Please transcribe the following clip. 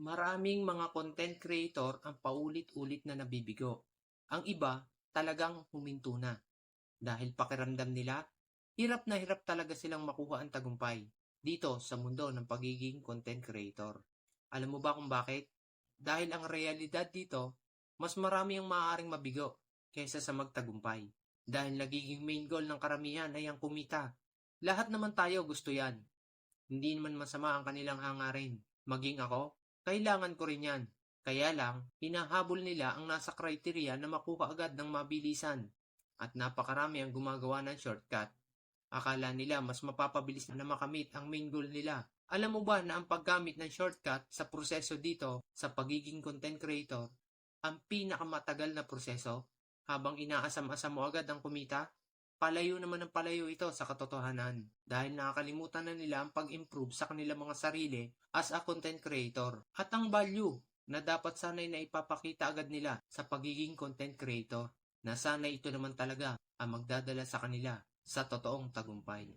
Maraming mga content creator ang paulit-ulit na nabibigo. Ang iba talagang huminto na. Dahil pakiramdam nila, hirap na hirap talaga silang makuha ang tagumpay dito sa mundo ng pagiging content creator. Alam mo ba kung bakit? Dahil ang realidad dito, mas marami ang maaaring mabigo kaysa sa magtagumpay. Dahil nagiging main goal ng karamihan ay ang kumita. Lahat naman tayo gusto yan. Hindi naman masama ang kanilang hangarin. Maging ako, kailangan ko rin yan. Kaya lang, hinahabol nila ang nasa criteria na makuha agad ng mabilisan. At napakarami ang gumagawa ng shortcut. Akala nila mas mapapabilis na makamit ang main goal nila. Alam mo ba na ang paggamit ng shortcut sa proseso dito sa pagiging content creator ang pinakamatagal na proseso habang inaasam-asam mo agad ang kumita? Palayo naman ang palayo ito sa katotohanan dahil nakakalimutan na nila ang pag-improve sa kanilang mga sarili as a content creator at ang value na dapat sanay na ipapakita agad nila sa pagiging content creator na sana ito naman talaga ang magdadala sa kanila sa totoong tagumpay.